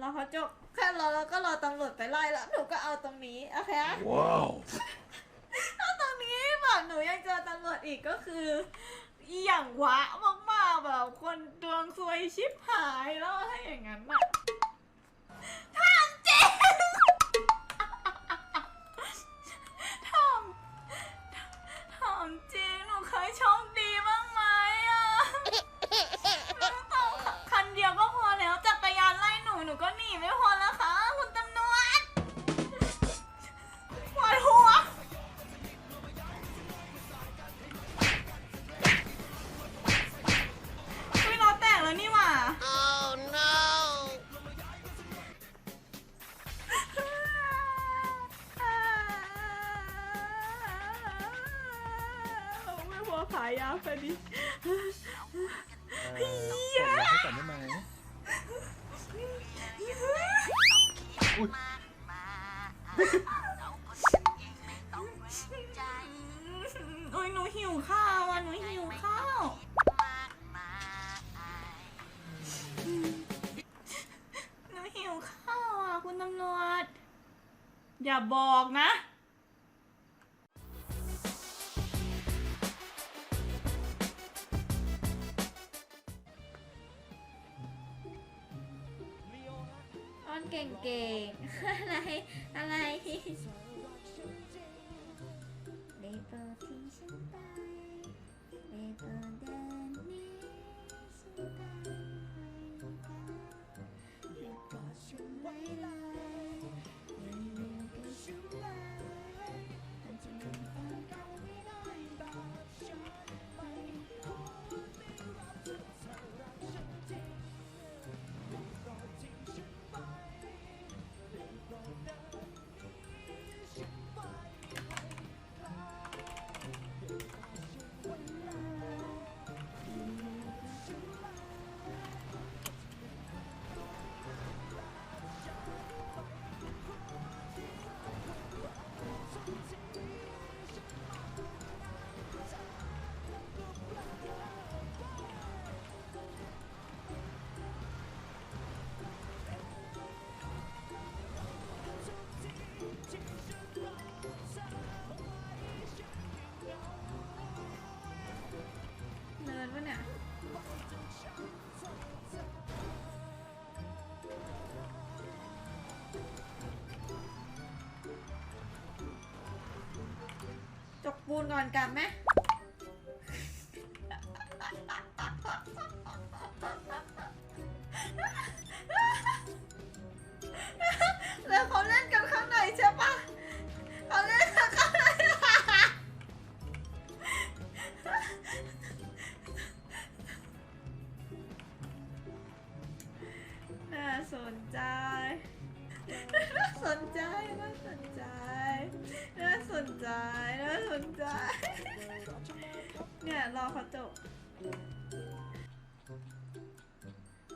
รอเขาจบแค่รอแล้วก็รอตำรวจไปไล่แล้วหนูก็เอาตรงนี้โอเคอะ Wow. ถ้าตรงนี้แบบหนูยังเจอตำรวจอีกก็คืออหย่างวะมากๆแบบคนดวงซวยชิบหายแล้วถ้าอย่างนั้นอะ โอ้ยหนูหิวข้าวอะหนูหิวข้าวหนูหิวข้าวอะคุณตำรวจ อย่าบอกนะ จกปูนก่อนกลับไหมแล้วเขาเล่นกันข้างในใช่ปะเขาเล่นกันข้างในน่าสนใจ น่าสนใจ น่าสนใจ น่าสนใจ น่าสนใจ เนี่ยรอเขาจบ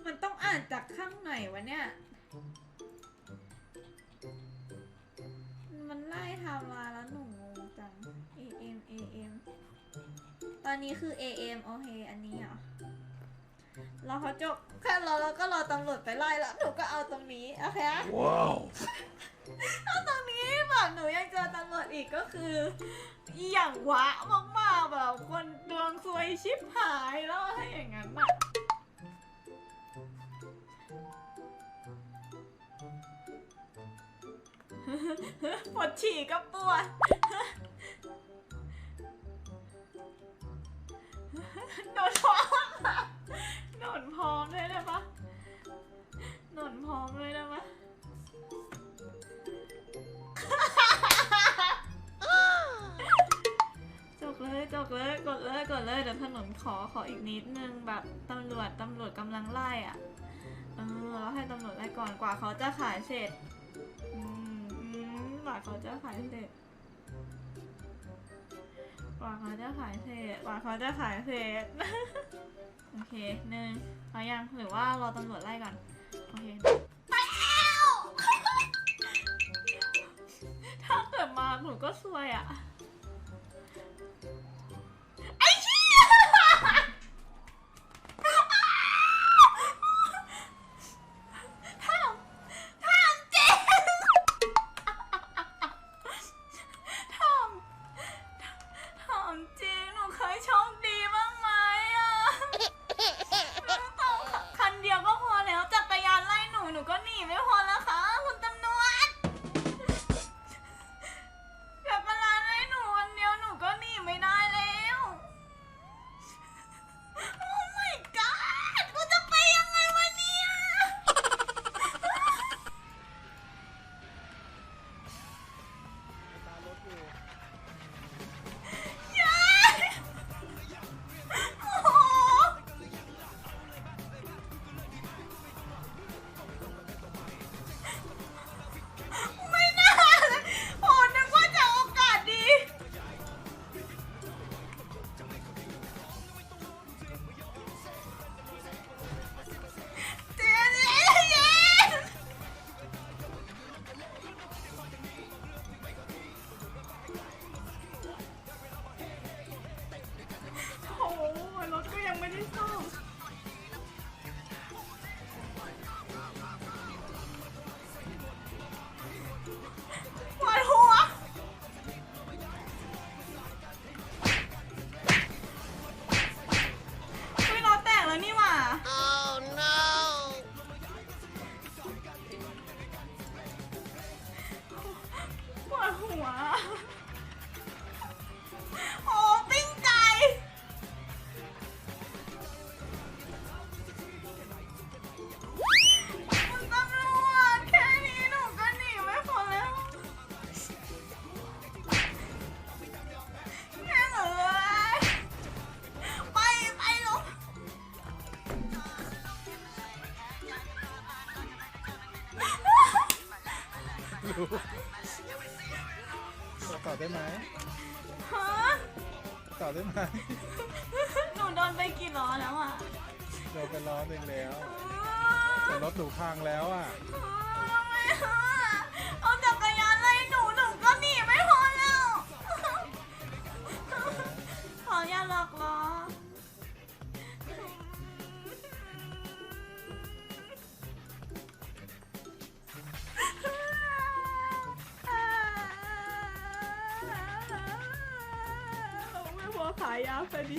มันต้องอ่านจากข้างไหนวะเนี่ย มันไล่ไทำมาแล้วหนูงงจัง AM AM ตอนนี้คือ AM โอเค อันนี้เหรอ รอเขาจบแค่รอแล้วก็รอตำรวจไปไล่แล้วหนูก็เอาตรงนี้โอเคอะ Wow. ถ้าตรงนี้แบบหนูยังเจอตำรวจอีกก็คืออหย่างวะมากๆแบบคนดวงซวยชิบหายแล้วถ้าอย่างนั้นอะปวดฉี่ก็ปวด โดนพร้อม อะโดนพร้อมเลยได้ปะโดนพร้อมเลยได้ปะจกเลยจกเลยกดเลยกดเลยเดี๋ยวถนนขอขออีกนิดนึงแบบตำรวจตำรวจกำลังไล่อะเออเราให้ตำรวจไล่ก่อนกว่าเขาจะขายเสร็จอืมอืมกว่าเขาจะขายเสร็จกว่าเขาจะขายเสร็จกว่าเขาจะขายเสร็จ โอเคหนึ่งเอายังหรือว่ารอตำรวจไล่ก่อนโอเคไปแล้วถ้าเกิดมาหนูก็ซวยอะ รู้ต่อได้ไหมฮะต่อได้ไหมหนูโดนไปกี่ล้อแล้วอะ เราไปล้อเองแล้วแต่รถหนูพังแล้วอะทำไมอะายยาพอดี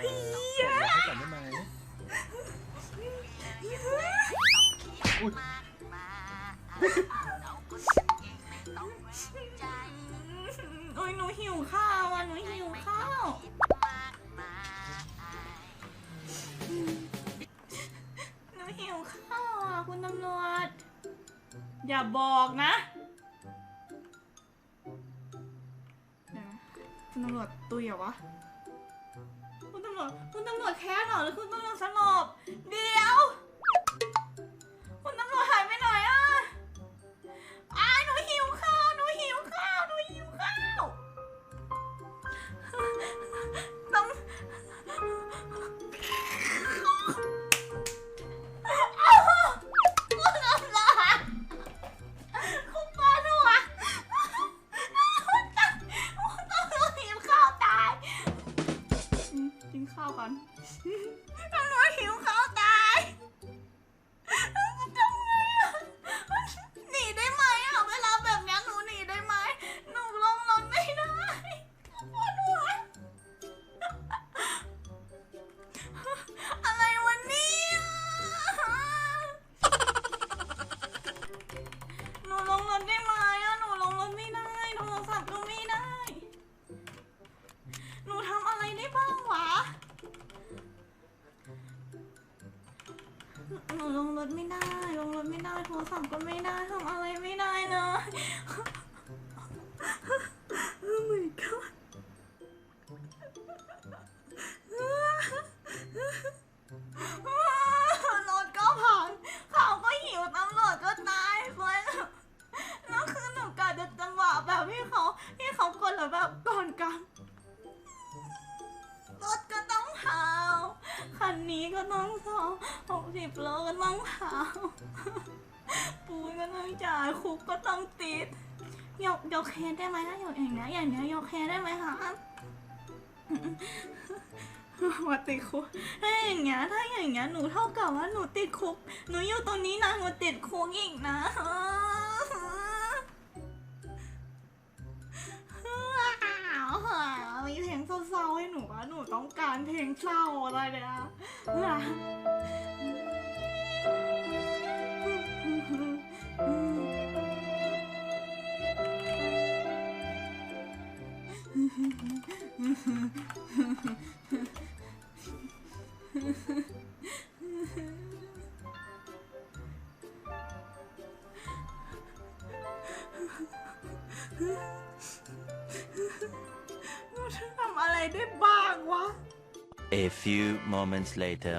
เฮียให้ก่อนได้ไหมอุ้ยโอ้ยหนูหิวข้าวอะหนูหิวข้าวหนูหิวข้าวอะคุณตำรวจอย่าบอกนะ คุณตำรวจตุยเหรอวะ คุณตำรวจ คุณตำรวจแค้นเหรอหรือคุณตำรวจสลบเดี๋ยว กดแล้วแบบก่อนกันรถก็ต้องเผาคันนี้ก็ต้องเผาหกสิบโลก็ต้องเผาปูนก็ต้องจ่ายคุกก็ต้องติดยกยกเคสได้ไหมถ้าอยู่อย่างนี้อย่างนี้ยยกเคสได้ไหมคะว่าติดคุกถ้าอย่างเงี้ยถ้าอย่างเงี้ยหนูเท่ากับว่าหนูติดคุก หนูอยู่ตรงนี้นะหนูติดคุกอีกนะ ต้องการเพลงเศร้าอะไรเนี่ย อะไรได้บ้างวะ A few moments later.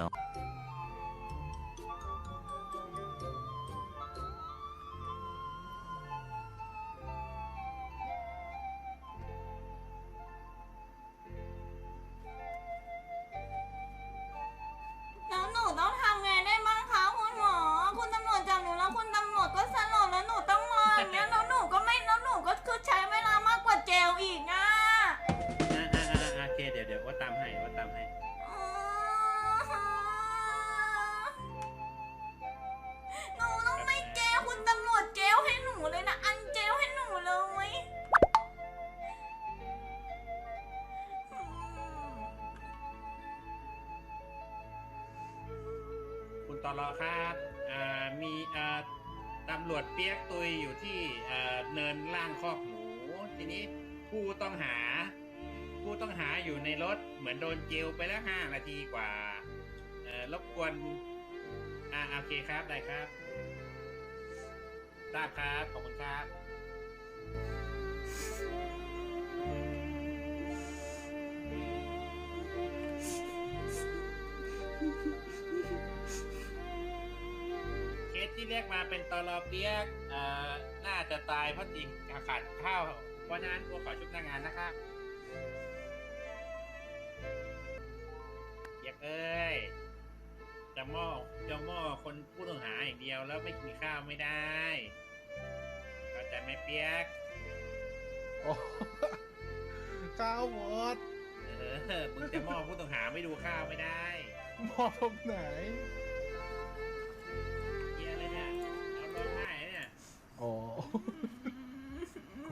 รอครับอ่ามีอ่าตำรวจเปียกตุยอยู่ที่เนินล่างคอกหมู ทีนี้ผู้ต้องหา ผู้ต้องหาอยู่ในรถเหมือนโดนเจลไปแล้วห้านาทีกว่าเอ่อรบกวนอ่าโอเคครับได้ครับทราบครับ ขอบคุณครับ ที่เรียกมาเป็นตอรอเปียกเอ่อน่าจะตายเพราะจริงขาดข้าว เพราะฉะนั้นตัวขอชุบหน้างานนะครับเปียกเอ้ยจะมอบจะมอบคนผู้ต้องหาอย่างเดียวแล้วไม่กินข้าวไม่ได้เข้าใจไหมเปียก โอ้ข้าวหมดเออมึงจะมอบผู้ต้องหาไม่ดูข้าวไม่ได้ มองตรงไหน โอ้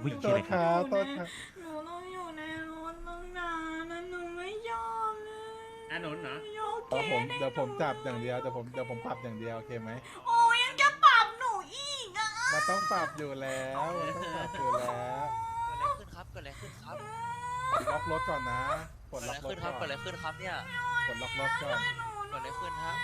วิ่งโทใช่ไหมษคครับรับโทษครับ หนูต้องอยู่ในรถตั้งนานนะหนูไม่ยอมเลยอาหนุนเหรอโอเคเดี๋ยวผมเดี๋ยวผมจับอย่างเดียวเดี๋ยวผมเดี๋ยวผมปรับอย่างเดียวโอเคไหมโอ้ยยังจะปรับหนูอีกอะมันต้องปรับอยู่แล้วมันต้องปรับอยู่แล้วเกิดอะไรขึ้นครับเกิดอะไรขึ้นครับล็อกรถก่อนนะปลเกิดดอะล็ไรอกรขึ้ถนคก่รัอบนเกิดอะไรขึ้นครับเนี่ยปลดล็อกรถก่อน เกิดอะไรขึ้นฮะ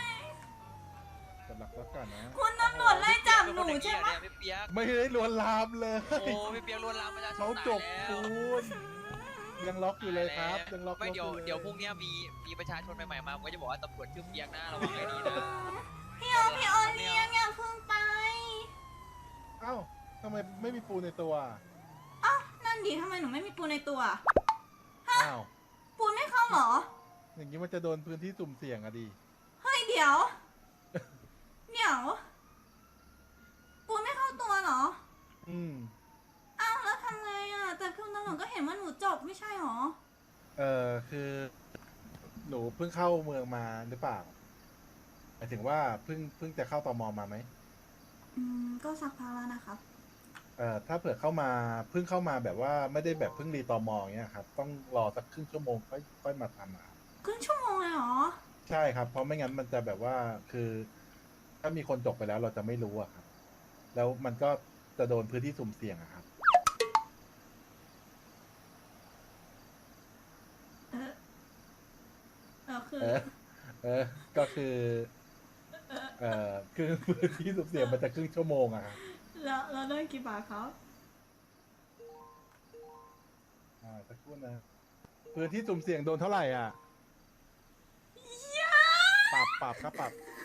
ปลดล็อกรถก่อนนะ คุณตำรวจไล่จับหนูเป็นคนใช่อย่างไหมเงี้ยเนี่ยพี่เปียกไม่ได้ลวนลามเลยโอ้พี่เปียกลวนลามประชาชนเขาจบตายปูแล้วนยังล็อกอยู่เลยครับยังล็อกรไม่ถอเดี๋ยวยู่เลยเดี๋ยวพรุ่งเนี้ยมีมีประชาชนใหม่ๆมาผมก็จะบอกว่าตำรวจชื่อเปียกนะระวังให้ดีนะพี่โอพี่โอเลี้ยงอย่าเพิ่งไปเอ้าทำไมไม่มีปูในตัวนั่นดิทำไมหนูไม่มีปูนในตัวอ้าวปูนไม่เข้าเหรออย่างนี้มันจะโดนพื้นที่สุ่มเสี่ยงอะดีเฮ้ยเดี๋ยวเดี๋ยวปูนไม่เข้าตัวเหรอ อืม อ้าวแล้วทำไงอะ แต่คุณตำรวจก็เห็นว่าหนูจบไม่ใช่หรอ เออคือ หนูเพิ่งเข้าเมืองมาหรือเปล่าหมายถึงว่าเพิ่งเพิ่งจะเข้าตมมาไหมอืม ก็สักพักแล้วนะครับ เอ่อถ้าเผื่อเข้ามาเพิ่งเข้ามาแบบว่าไม่ได้แบบเพิ่งรีตอมอย่างเงี้ยครับต้องรอสักครึ่งชั่วโมงค่อยค่อยมาทำอะครับครึ่งชั่วโมงเลยเหรอ ใช่ครับ เพราะไม่งั้นมันจะแบบว่าคือ ถ้ามีคนจบไปแล้วเราจะไม่รู้อะครับ แล้วมันก็จะโดนพื้นที่สุ่มเสี่ยงอะครับ เออเออคือ เออ เออ ก็คือ เอ่อคือพื้นที่สุ่มเสี่ยงมันจะครึ่งชั่วโมงอะครับแล้วแล้วได้กี่บาทครับอ่าสักครู่นะพื้นที่สุ่มเสี่ยงโดนเท่าไหร่อะปรับปรับครับปรับสอง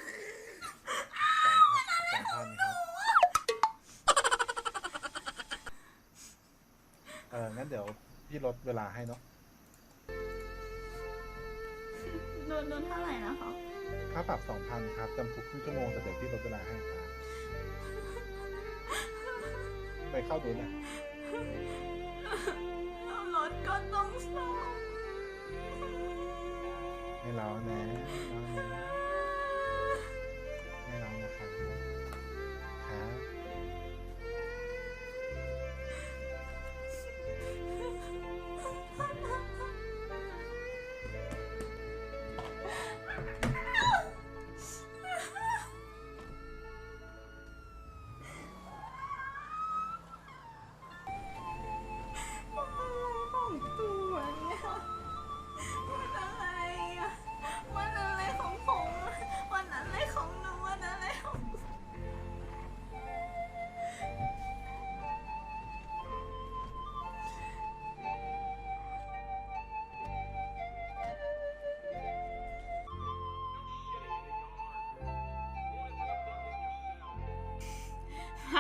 พันสองพันครับ เออ งั้นเดี๋ยวพี่ลดเวลาให้เนาะ โดนโดนเท่าไหร่นะครับค่าปรับสองพันครับ จำคุกครึ่งชั่วโมงแต่เดี๋ยวพี่ลดเวลาให้ครับ ไปเข้าดูนะรถก็ต้องซ่อมให้เราน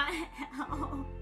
ใช่